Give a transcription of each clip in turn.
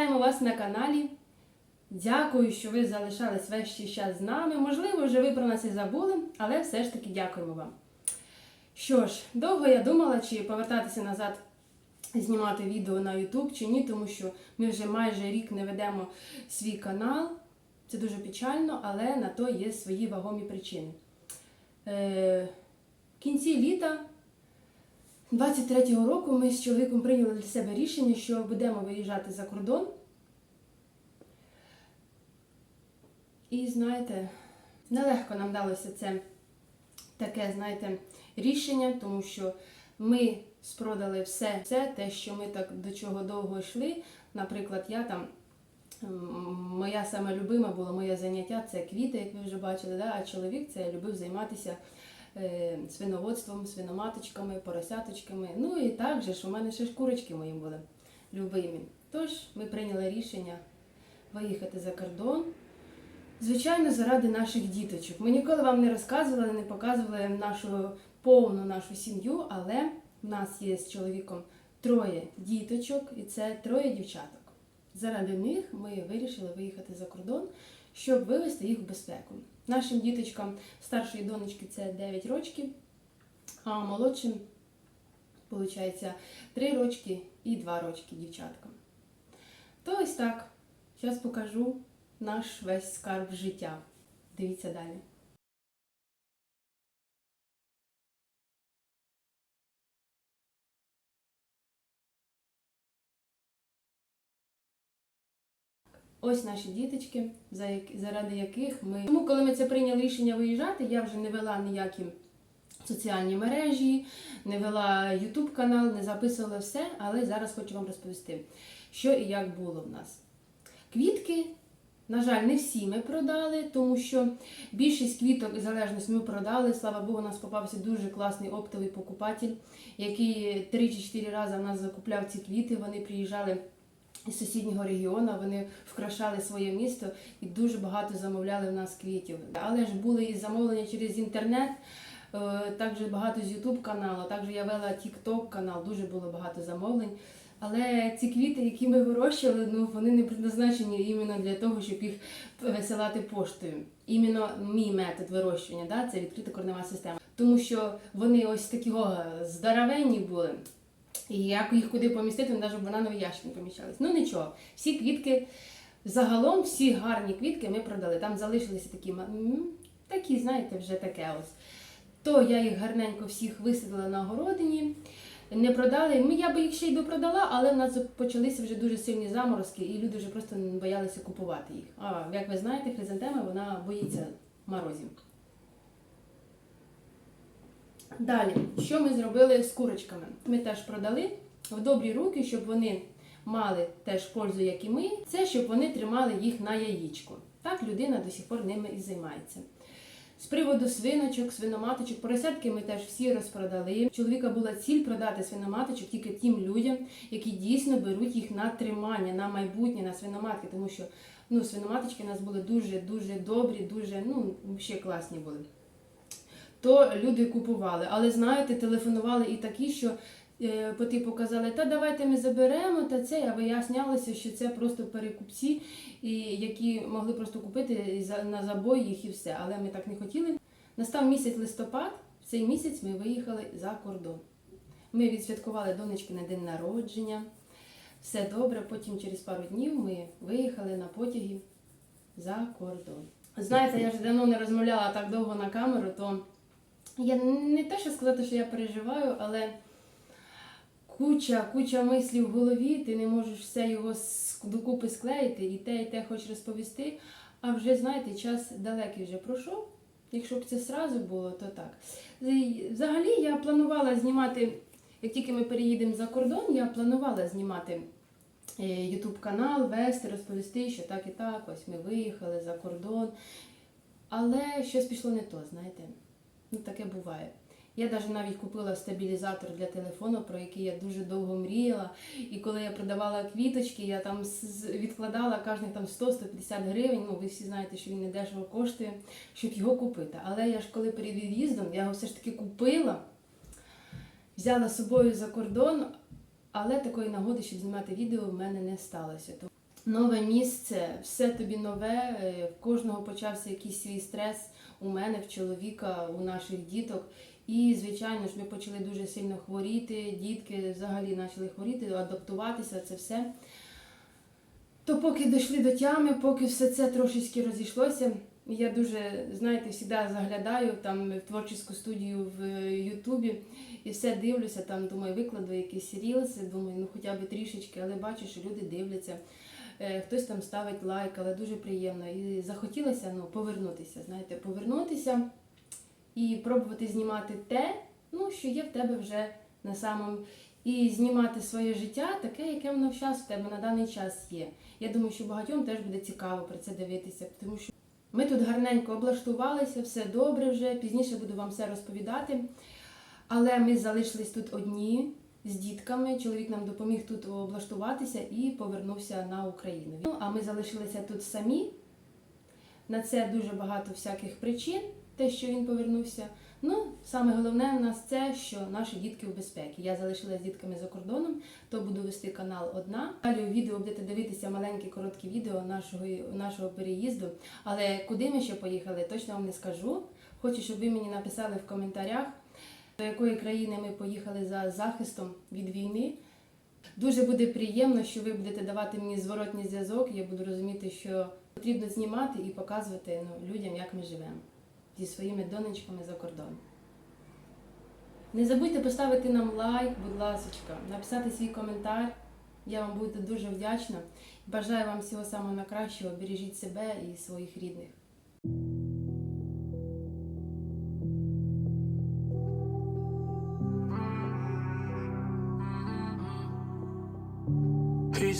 Вітаємо вас на каналі. Дякую, що ви залишались весь цей час з нами. Можливо, вже ви про нас і забули, але все ж таки дякуємо вам. Що ж, довго я думала, чи повертатися назад знімати відео на YouTube чи ні, тому що ми вже майже рік не ведемо свій канал. Це дуже печально, але на то є свої вагомі причини. Е, в кінці літа 23-го року ми з чоловіком прийняли для себе рішення, що будемо виїжджати за кордон. І знаєте, нелегко нам далося це таке, знаєте, рішення, тому що ми спродали все, все те, що ми так до чого довго йшли. Наприклад, я там, моя саме любима було моє заняття це квіти, як ви вже бачили, да? а чоловік це любив займатися свиноводством, свиноматочками, поросяточками. Ну і так же ж у мене ще ж курочки мої були любимі. Тож ми прийняли рішення виїхати за кордон. Звичайно, заради наших діточок. Ми ніколи вам не розказували, не показували нашу повну нашу сім'ю, але в нас є з чоловіком троє діточок, і це троє дівчаток. Заради них ми вирішили виїхати за кордон, щоб вивести їх в безпеку. Нашим діточкам старшої донечки це 9 років, а молодшим, виходить, 3 рочки і 2 рочки дівчаткам. То ось так. Зараз покажу наш весь скарб життя. Дивіться далі. Ось наші діточки, заради яких ми. Тому, коли ми це прийняли рішення виїжджати, я вже не вела ніякі соціальні мережі, не вела YouTube канал, не записувала все, але зараз хочу вам розповісти, що і як було в нас. Квітки, на жаль, не всі ми продали, тому що більшість квіток і залежність ми продали. Слава Богу, у нас попався дуже класний оптовий покупатель, який три чи чотири рази в нас закупляв ці квіти. Вони приїжджали із сусіднього регіону, вони вкрашали своє місто і дуже багато замовляли в нас квітів. Але ж були і замовлення через інтернет. е, Також багато з YouTube каналу, також я вела TikTok канал, дуже було багато замовлень. Але ці квіти, які ми вирощували, ну вони не предназначені іменно для того, щоб їх висилати поштою. Іменно мій метод вирощування, да, це відкрита корнева система. Тому що вони ось такі здоровенні були. І як їх куди помістити, навіть в банановий ящик не поміщались. Ну нічого, всі квітки, загалом всі гарні квітки ми продали. Там залишилися такі, такі, знаєте, вже таке ось. То я їх гарненько всіх висадила на городині. Не продали. Ми- Я би їх ще й допродала, але в нас почалися вже дуже сильні заморозки, і люди вже просто боялися купувати їх. А як ви знаєте, хризантема вона боїться морозів. Далі, що ми зробили з курочками? Ми теж продали в добрі руки, щоб вони мали теж пользу, як і ми. Це щоб вони тримали їх на яєчку. Так людина до сих пор ними і займається. З приводу свиночок, свиноматочок, поросятки ми теж всі розпродали. Чоловіка була ціль продати свиноматочок тільки тим людям, які дійсно беруть їх на тримання, на майбутнє, на свиноматки, тому що ну, свиноматочки у нас були дуже дуже добрі, дуже ну ще класні були то люди купували. Але знаєте, телефонували і такі, що е, по типу казали, та давайте ми заберемо та це, а вияснялося, що це просто перекупці, і, які могли просто купити за- на забой їх і все. Але ми так не хотіли. Настав місяць листопад, в цей місяць ми виїхали за кордон. Ми відсвяткували донечки на день народження. Все добре, потім через пару днів ми виїхали на потягі за кордон. Знаєте, я вже давно не розмовляла так довго на камеру, то я не те, що сказати, що я переживаю, але куча, куча мислів в голові, ти не можеш все його докупи склеїти, і те, і те хочеш розповісти. А вже, знаєте, час далекий вже пройшов. Якщо б це сразу було, то так. Взагалі я планувала знімати, як тільки ми переїдемо за кордон, я планувала знімати Ютуб канал, вести, розповісти, що так і так, ось ми виїхали за кордон. Але щось пішло не то, знаєте. Ну, таке буває. Я навіть навіть купила стабілізатор для телефону, про який я дуже довго мріяла. І коли я продавала квіточки, я там відкладала кожних там 100-150 гривень. Ну, ви всі знаєте, що він не дешево коштує, щоб його купити. Але я ж коли перед від'їздом, я його все ж таки купила, взяла з собою за кордон, але такої нагоди, щоб знімати відео, в мене не сталося. нове місце, все тобі нове. е, В кожного почався якийсь свій стрес. У мене, в чоловіка, у наших діток. І, звичайно ж, ми почали дуже сильно хворіти. Дітки взагалі почали хворіти, адаптуватися, це все. То поки дійшли до тями, поки все це трошечки розійшлося, я дуже, знаєте, завжди заглядаю там в творчу студію в Ютубі і все дивлюся, там думаю, викладу якісь рілси, думаю, ну хоча б трішечки, але бачу, що люди дивляться. Е, Хтось там ставить лайк, але дуже приємно. І захотілося ну, повернутися, знаєте, повернутися і пробувати знімати те, ну, що є в тебе вже на самому. І знімати своє життя таке, яке воно зараз в тебе на даний час є. Я думаю, що багатьом теж буде цікаво про це дивитися, тому що ми тут гарненько облаштувалися, все добре вже. Пізніше буду вам все розповідати. Але ми залишились тут одні з дітками. Чоловік нам допоміг тут облаштуватися і повернувся на Україну. Ну, а ми залишилися тут самі. На це дуже багато всяких причин, те, що він повернувся. Ну, саме головне у нас це, що наші дітки в безпеці. Я залишилася з дітками за кордоном, то буду вести канал одна. Далі у відео будете дивитися маленькі короткі відео нашого, нашого переїзду. Але куди ми ще поїхали, точно вам не скажу. Хочу, щоб ви мені написали в коментарях, до якої країни ми поїхали за захистом від війни. Дуже буде приємно, що ви будете давати мені зворотній зв'язок. Я буду розуміти, що потрібно знімати і показувати ну, людям, як ми живемо зі своїми донечками за кордон. Не забудьте поставити нам лайк, будь ласка, написати свій коментар. Я вам буду дуже вдячна. Бажаю вам всього самого найкращого. Бережіть себе і своїх рідних.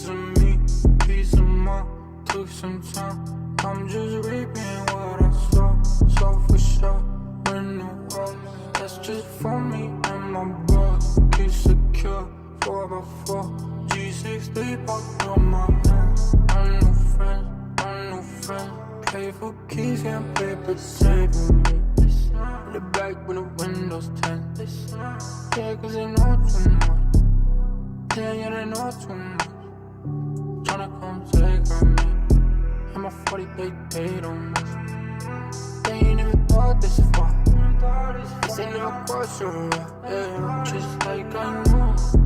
Piece of me, piece of my, took some time. I'm just reaping what I sow, so for sure. When the world, that's just for me and my bro. Keep secure, 4 by 4 G63 parked on my hand. I'm no friend, I'm no friend. Play for keys, can't play pretend. In the back when the windows tint. Yeah, cause they know too much. Yeah, yeah, they know too much. 40 they on us. They ain't even thought this is far. This ain't no question, yeah. Just like I knew.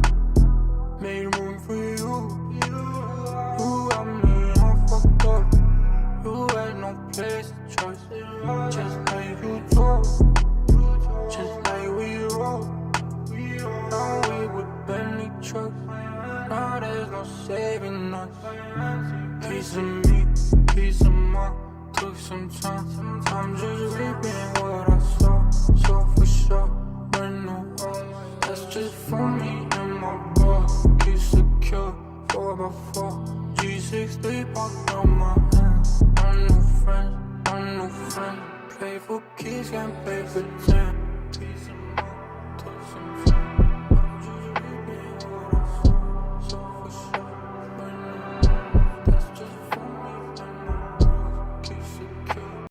can't pay for time.